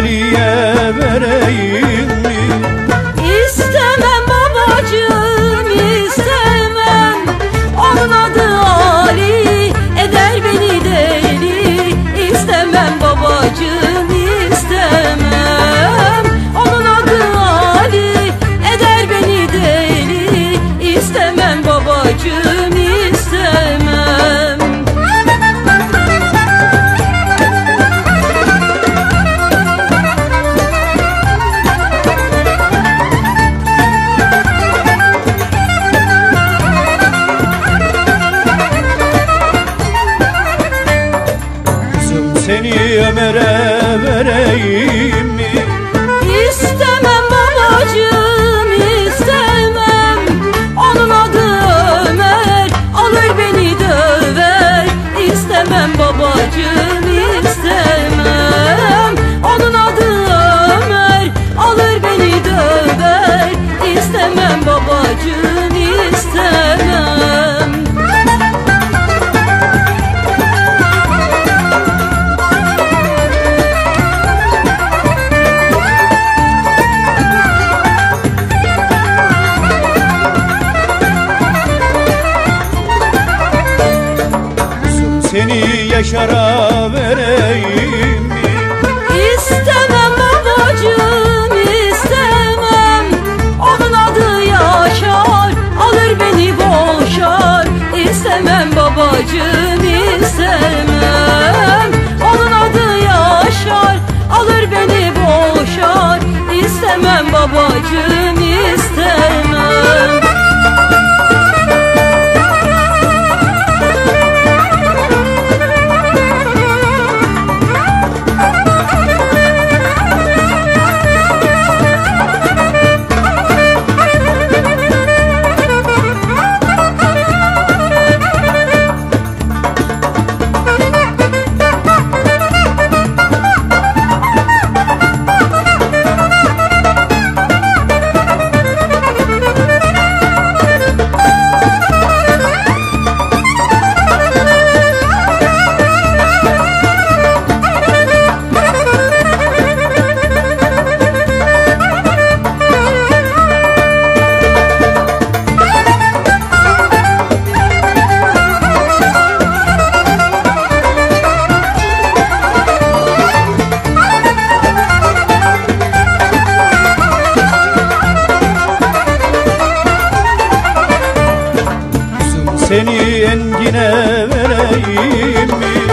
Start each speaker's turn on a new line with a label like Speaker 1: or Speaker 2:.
Speaker 1: Maria.
Speaker 2: Seni Ömer'e vereyim.
Speaker 1: Yaşar'a vereyim
Speaker 2: Seni engine vereyim mi?